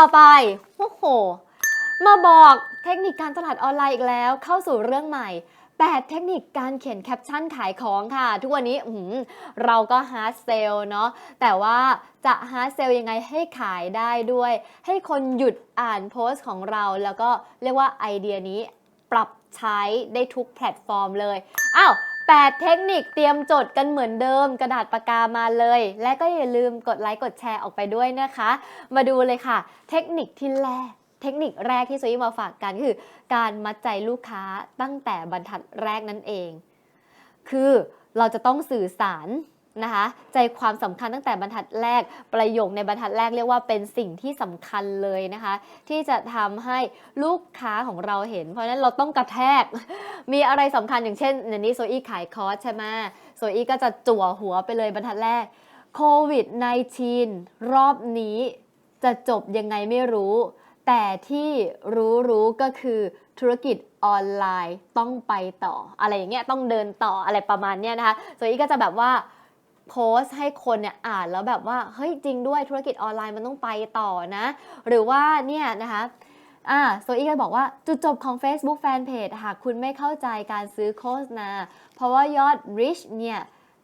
ต่อไปโอ้โห มาบอกเทคนิคการตลาดออนไลน์อีกแล้ว เข้าสู่เรื่องใหม่8เทคนิคการเขียนแคปชั่นขายของค่ะ ทุกวันนี้เราก็ฮาร์ดเซลเนาะแต่ว่าจะฮาร์ดเซลยังไงให้ขายได้ด้วย ให้คนหยุดอ่านโพสต์ของเรา แล้วก็เรียกว่าไอเดียนี้ปรับใช้ได้ทุกแพลตฟอร์มเลย อ้าว 8 เทคนิคเตรียมจดกันเหมือนเดิม กระดาษปากกามาเลย และก็อย่าลืมกดไลค์กดแชร์ออกไปด้วยนะคะ มาดูเลยค่ะ เทคนิคที่แรกเทคนิคแรกที่สุยมาฝากกันก็คือ การมัดใจลูกค้าตั้งแต่บรรทัดแรกนั่นเอง คือเราจะต้องสื่อสาร นะคะใจความสำคัญตั้งแต่บรรทัดแรกประโยคในบรรทัดแรกเรียกว่าเป็นสิ่งที่สำคัญเลยนะคะ ที่จะทำให้ลูกค้าของเราเห็น เพราะฉะนั้นเราต้องกระแทก มีอะไรสำคัญอย่างเช่นอย่างนี้โซอี้ขายคอร์สใช่ไหมโซอี้ก็จะจั่วหัวไปเลยบรรทัดแรกโควิด -19 รอบนี้จะจบยังไงไม่รู้ แต่ที่รู้รู้ก็คือธุรกิจออนไลน์ต้องไปต่อ อะไรอย่างเงี้ยต้องเดินต่ออะไรประมาณเนี้ยนะคะโซอี้ก็จะแบบว่า โพสต์ให้คนเนี่ยอ่านแล้วแบบว่าเฮ้ยจริงด้วยธุรกิจออนไลน์มันต้องไปต่อนะ หรือว่าเนี่ยนะคะอ่าโซอี้ก็บอกว่าจุดจบของ Facebook Fanpage หากคุณไม่เข้าใจการซื้อโฆษณา เพราะว่ายอด reach เนี่ย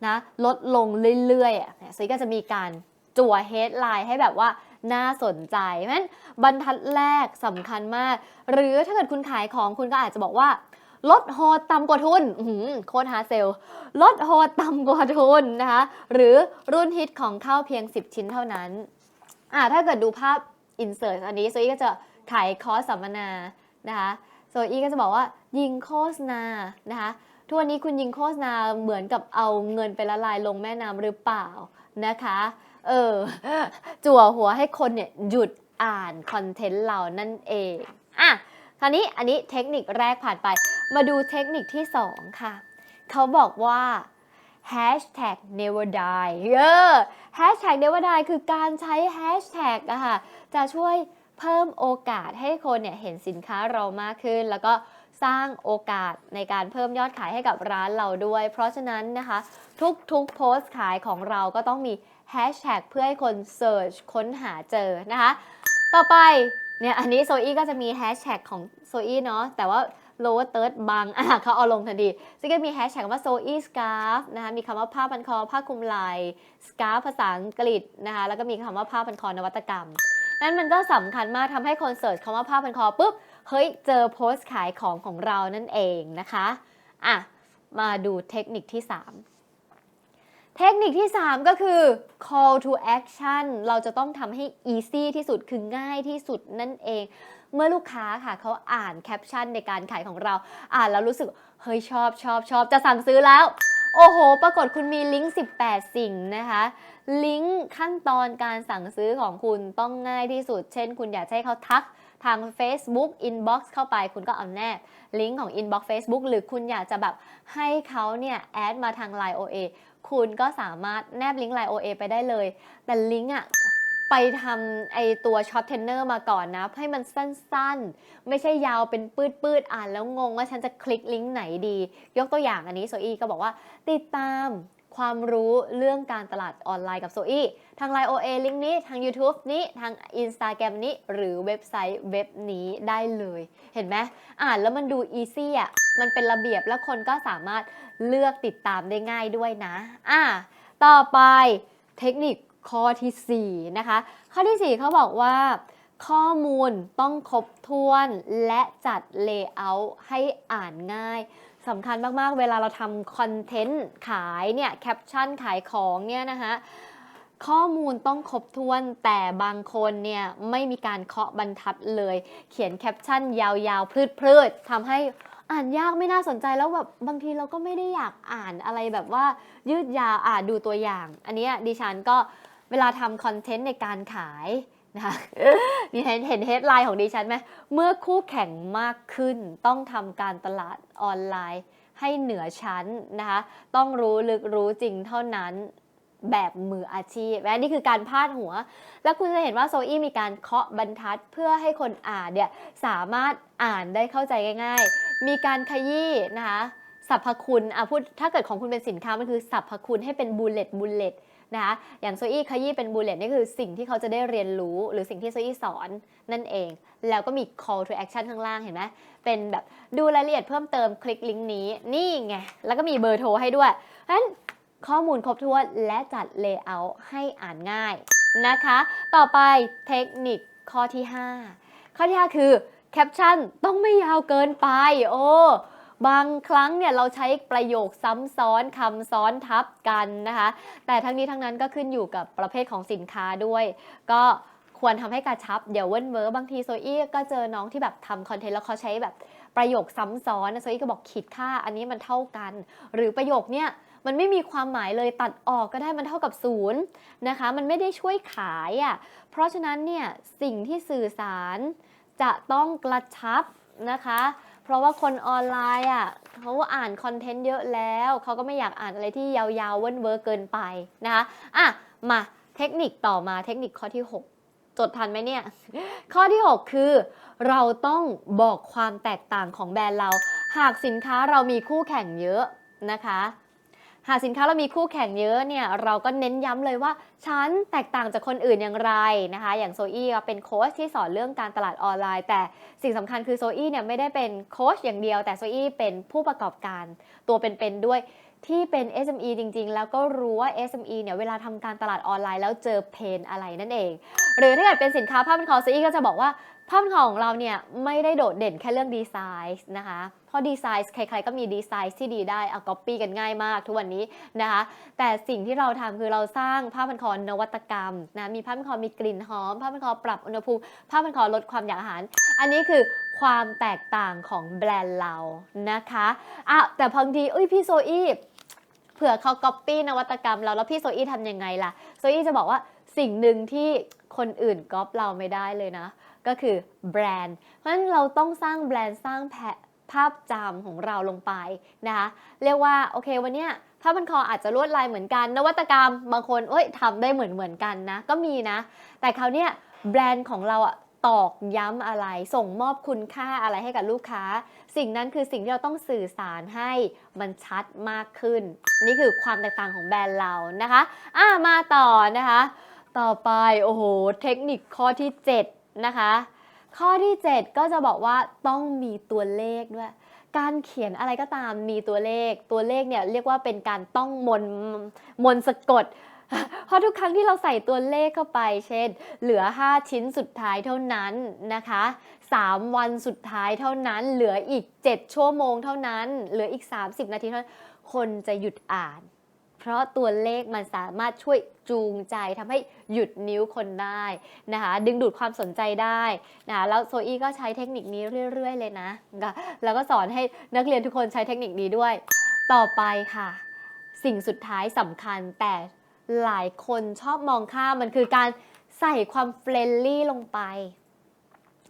นะลดลงเรื่อยๆอะโซอี้ก็จะมีการจั่ว headline ให้แบบว่าน่าสนใจเพราะฉะนั้นบรรทัดแรกสำคัญมาก หรือถ้าเกิดคุณขายของคุณก็อาจจะบอกว่า ลดโหดต่ำกว่าทุนอื้อหือโคตรฮาเซลลดโหดต่ำกว่าทุนนะคะ หรือรุ่นฮิตของเข้าเพียง 10 ชิ้นเท่านั้นอ่าถ้าเกิดดูภาพ insert อันนี้โซอี้ก็จะขายคอร์สสัมมนานะคะโซอี้ก็จะบอกว่ายิงโฆษณานะคะทุกวันนี้คุณยิงโฆษณาเหมือนกับเอาเงินไปละลายลงแม่น้ำหรือเปล่านะคะเออจั่วหัวให้คนเนี่ยหยุดอ่านคอนเทนต์เรานั่นเองอะ คราวนี้อันนี้เทคนิคแรกผ่านไป มาดูเทคนิคที่ 2 ค่ะ เขาบอกว่า hashtag never die เออ hashtag never die คือการใช้ hashtag อะค่ะ จะช่วยเพิ่มโอกาสให้คนเนี่ยเห็นสินค้าเรามากขึ้น แล้วก็สร้างโอกาสในการเพิ่มยอดขายให้กับร้านเราด้วย เพราะฉะนั้นนะคะ ทุกๆโพสต์ขายของเราก็ต้องมี hashtag เพื่อให้คน search ค้นหาเจอนะคะ ต่อไป เนี่ยอันนี้โซอี้ก็จะมี hashtag ของโซอี้เนาะแต่ว่า lower third บางอะเขาเอาลงทันทีซึ่งก็มี hashtag ว่า Zoe scarf นะคะมีคำว่าผ้าพันคอ ผ้าคลุมไหล่ scarf ภาษาอังกฤษนะคะแล้วก็มีคำว่าผ้าพันคอนวัตกรรม นั้นมันก็สำคัญมากทำให้คนเสิร์ชคำว่าผ้าพันคอปุ๊บ เฮ้ย เจอโพสต์ขายของของเรานั่นเองนะคะ อะ มาดูเทคนิคที่ 3 เทคนิคที่ 3 ก็คือ call to action เราจะต้องทำให้ easy ที่สุดคือง่ายที่สุดนั่นเอง เมื่อลูกค้าค่ะเขาอ่านแคปชั่นในการขายของเรา อ่านแล้วรู้สึก เฮ้ยชอบชอบชอบจะสั่งซื้อแล้ว โอ้โห ปรากฏคุณมีลิงก์ 18 สิ่งนะคะ ลิงก์ขั้นตอนการสั่งซื้อของคุณต้องง่ายที่สุด เช่น คุณอยากให้เขาทัก ทาง Facebook Inbox เข้าไปคุณก็เอาแนบลิงก์ของ Inbox Facebook หรือคุณอยากจะแบบให้เขาเนี่ยแอดมาทาง Line OA คุณก็สามารถแนบลิงก์ Line OA ไปได้เลย แต่ลิงก์อะไปทำไอตัวช็อตเทนเนอร์มาก่อนนะ ให้มันสั้นๆ ไม่ใช่ยาวเป็นปืดๆ อ่านแล้วงงว่าฉันจะคลิกลิงก์ไหนดี ยกตัวอย่างอันนี้โซอี้ก็บอกว่าติดตาม ความรู้เรื่องการตลาดออนไลน์กับโซอี้ทาง Line OA ลิงก์นี้ ทาง YouTube นี้ ทาง Instagram นี้ หรือเว็บไซต์เว็บนี้ได้เลย เห็นไหมอ่านแล้วมันดูอีซี่อะ มันเป็นระเบียบแล้วคนก็สามารถเลือกติดตามได้ง่ายด้วยนะ อะ ต่อไปเทคนิคข้อทีสี่4 นะคะ ข้อที่ 4เขาบอกว่าข้อมูลต้องครบถ้วนและจัดเลเยอร์ให้อ่านง่าย สำคัญมากๆ เวลาเราทำคอนเทนต์ขายเนี่ยแคปชั่นขายของเนี่ยนะคะข้อมูลต้องครบถ้วนแต่บางคนเนี่ยไม่มีการเคาะบรรทัดเลย เขียนแคปชั่นยาวๆ พลืดๆทำให้อ่านยากไม่น่าสนใจแล้วแบบบางทีเราก็ไม่ได้อยากอ่านอะไรแบบว่ายืดยาวอ่านดูตัวอย่าง อันนี้ดิฉันก็เวลาทำคอนเทนต์ในการขาย นะคะนี่เห็นเห็นเฮดไลน์ของดิฉันไหมเมื่อคู่แข่งมากขึ้น ต้องทำการตลาดออนไลน์ ให้เหนือชั้นนะคะต้องรู้ลึกรู้จริงเท่านั้นแบบมืออาชีพและนี่คือการพาดหัว แล้วคุณจะเห็นว่าโซอี้มีการเคาะบรรทัดเพื่อให้คนอ่านเนี่ยสามารถอ่านได้เข้าใจง่าย ๆ มีการขยี้นะคะสรรพคุณอะพูดถ้าเกิดของคุณเป็นสินค้ามันคือสรรพคุณให้เป็นบูลเลตบูลเลต นะคะอย่างโซอี้ขยี้เป็นบูเลตนี่คือสิ่งที่เขาจะได้เรียนรู้หรือสิ่งที่โซอี้สอนนั่นเอง แล้วก็มี call to action ข้างล่างเห็นไหมเป็นแบบดูรายละเอียดเพิ่มเติมคลิกลิงก์นี้นี่ไง แล้วก็มีเบอร์โทรให้ด้วยเพราะฉะนั้นข้อมูลครบถ้วนและจัด layout ให้อ่านง่ายนะคะ ต่อไปเทคนิคข้อที่ 5 ข้อที่ 5 คือแคปชั่นต้องไม่ยาวเกินไปโอ้ บางครั้งเนี่ยเราใช้ประโยคซ้ำซ้อนคำซ้อนทับกันนะคะ แต่ทั้งนี้ทั้งนั้นก็ขึ้นอยู่กับประเภทของสินค้าด้วย ก็ควรทำให้กระชับ เดี๋ยวเว้นเวอร์บางทีโซอี้ก็เจอน้องที่แบบทำคอนเทนต์แล้วเขาใช้แบบประโยคซ้ำซ้อนโซอี้ก็บอกขีดค่าอันนี้มันเท่ากัน หรือประโยคเนี่ยมันไม่มีความหมายเลยตัดออกก็ได้มันเท่ากับศูนย์นะคะ มันไม่ได้ช่วยขายอะ่ะเพราะฉะนั้นเนี่ยสิ่งที่สื่อสารจะต้องกระชับนะคะ เพราะว่าคนออนไลน์อะเขาอ่านคอนเทนต์เยอะแล้ว เขาก็ไม่อยากอ่านอะไรที่ยาวๆเว้นเวอร์เกินไปนะคะอะมาเทคนิคต่อมาเทคนิคข้อที่ 6 จดทันไหมเนี่ย ข้อที่ 6 คือ เราต้องบอกความแตกต่างของแบรนด์เรา หากสินค้าเรามีคู่แข่งเยอะนะคะ หากสินค้าเรามีคู่แข่งเยอะเนี่ยเราก็เน้นย้ำเลยว่าฉันแตกต่างจากคนอื่นอย่างไรนะคะ อย่างโซอี้ก็เป็นโค้ชที่สอนเรื่องการตลาดออนไลน์ แต่สิ่งสำคัญคือโซอี้เนี่ยไม่ได้เป็นโค้ชอย่างเดียว แต่โซอี้เป็นผู้ประกอบการตัวเป็นๆด้วย ที่เป็น SME จริง ๆ แล้วก็รู้ว่า SME เนี่ยเวลาทำการตลาดออนไลน์แล้วเจอเพนอะไรนั่นเอง หรือถ้าเกิดเป็นสินค้าผ้าพันคอซีก็จะบอกว่าผ้าพันคอของเราเนี่ยไม่ได้โดดเด่นแค่เรื่องดีไซน์นะคะเพราะดีไซน์ใครๆก็มีดีไซน์ที่ดีได้เอาก๊อปปี้กันง่ายมากทุกวันนี้นะคะแต่สิ่งที่เราทำคือเราสร้างผ้าพันคอนวัตกรรมนะมีผ้าพันคอมีกลิ่นหอมผ้าพันคอปรับอุณหภูมิผ้าพันคอลดความอยากอาหาร อันนี้คือ ความแตกต่างของแบรนด์เรานะคะอะแต่บางทีเอ้ยพี่โซอี้เผื่อเขาก๊อปปี้นวัตกรรมเราแล้วพี่โซอี้ทำยังไงล่ะโซอี้จะบอกว่าสิ่งหนึ่งที่คนอื่นก๊อปเราไม่ได้เลยนะ ก็คือแบรนด์เพราะฉะนั้นเราต้องสร้างแบรนด์สร้างแพภาพจำของเราลงไปนะคะเรียกว่าโอเควันเนี้ยผ้าพันคออาจจะลวดลายเหมือนกัน นวัตกรรม บางคนเอ้ยทำได้เหมือนเหมือนกันนะ ก็มีนะ แต่คราวเนี้ยแบรนด์ของเราอะ ตอกย้ำอะไร ส่งมอบคุณค่าอะไรให้กับลูกค้า สิ่งนั้นคือสิ่งที่เราต้องสื่อสารให้มันชัดมากขึ้น นี่คือความแตกต่างของแบรนด์เรานะคะอะมาต่อนะคะ ต่อไปโอ้โหเทคนิคข้อที่ 7 นะคะ ข้อที่ 7 ก็จะบอกว่าต้องมีตัวเลขด้วยการเขียนอะไรก็ตามมีตัวเลข ตัวเลขเนี่ยเรียกว่าเป็นการต้องมนมนสะกด เพราะทุกครั้งที่เราใส่ตัวเลขเข้าไป เช่น เหลือ 5 ชิ้นสุดท้ายเท่านั้นนะคะ 3 วันสุดท้ายเท่านั้น เหลืออีก 7 ชั่วโมงเท่านั้น เหลืออีก 30 นาทีเท่านั้น คนจะหยุดอ่าน เพราะตัวเลขมันสามารถช่วยจูงใจทำให้หยุดนิ้วคนได้นะคะ ดึงดูดความสนใจได้นะคะแล้วโซอี้ก็ใช้เทคนิคนี้เรื่อย ๆ เลยนะ แล้วก็สอนให้นักเรียนทุกคนใช้เทคนิคนี้ด้วย ต่อไปค่ะ สิ่งสุดท้ายสำคัญแต่ หลายคนชอบมองข้ามมันคือการใส่ความเฟรนลี่ลงไป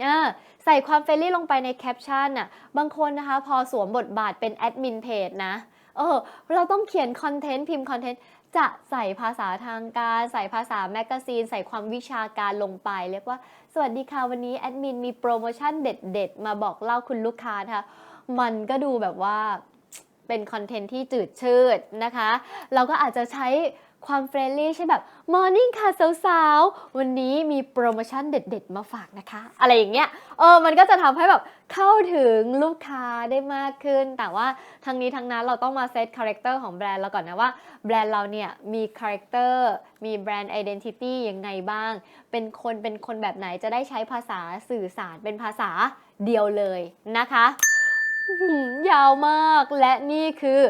อ่าใส่ความเฟรนลี่ลงไปในแคปชั่นน่ะบางคนนะคะพอสวมบทบาทเป็นแอดมินเพจนะเออเราต้องเขียนคอนเทนต์พิมพ์คอนเทนต์จะใส่ภาษาทางการ ใส่ภาษาแมกกาซีน ใส่ความวิชาการลงไป เรียกว่าสวัสดีค่ะวันนี้แอดมินมีโปรโมชั่นเด็ด ๆ มาบอกเล่าคุณลูกค้านะคะมันก็ดูแบบว่าเป็นคอนเทนต์ที่จืดชืดนะคะ เราก็อาจจะใช้ ความเฟรนลี่ใช่แบบ Morning ค่ะสาวๆ วันนี้มีโปรโมชั่นเด็ดๆ มาฝากนะคะ อะไรอย่างเงี้ยเออมันก็จะทำให้แบบเข้าถึงลูกค้าได้มากขึ้น แต่ว่าทั้งนี้ทั้งนั้นเราต้องมาเซตคาแรคเตอร์ของแบรนด์เราก่อนนะว่าแบรนด์เราเนี่ยมีคาแรคเตอร์มีแบรนด์ไอดีนิตี้ยังไงบ้าง เป็นคนเป็นคนแบบไหนจะได้ใช้ภาษาสื่อสารเป็นภาษาเดียวเลยนะคะยาวมากและนี่คือ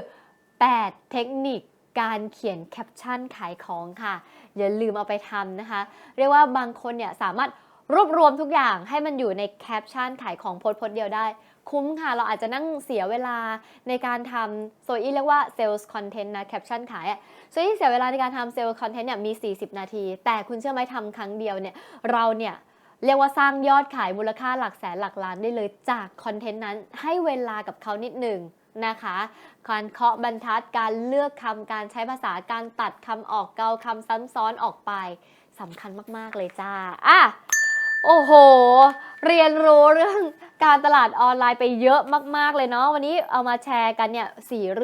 8 เทคนิค การเขียนแคปชั่นขายของค่ะ อย่าลืมเอาไปทำนะคะ เรียกว่าบางคนเนี่ยสามารถรวบรวมทุกอย่างให้มันอยู่ในแคปชั่นขายของโพสต์โพสต์เดียวได้ คุ้มค่ะ เราอาจจะนั่งเสียเวลาในการทำโซอี้เรียกว่าเซลล์คอนเทนต์นะแคปชั่นขายอะโซอี้เสียเวลาในการทำเซลล์คอนเทนต์เนี่ยมี 40 นาที แต่คุณเชื่อไหมทำครั้งเดียวเนี่ยเราเนี่ยเรียกว่าสร้างยอดขายมูลค่าหลักแสนหลักล้านได้เลยจากคอนเทนต์นั้นให้เวลากับเขานิดหนึ่ง นะคะการเคาะบรรทัดการเลือกคำการใช้ภาษาการตัดคำออกเกาคำซ้ำซ้อนออกไปสำคัญมาก ๆ เลยจ้าอะโอ้โห เรียนรู้เรื่องการตลาดออนไลน์ไปเยอะมาก ๆ เลยเนาะวันนี้เอามาแชร์กันเนี่ยสี่เรื่อง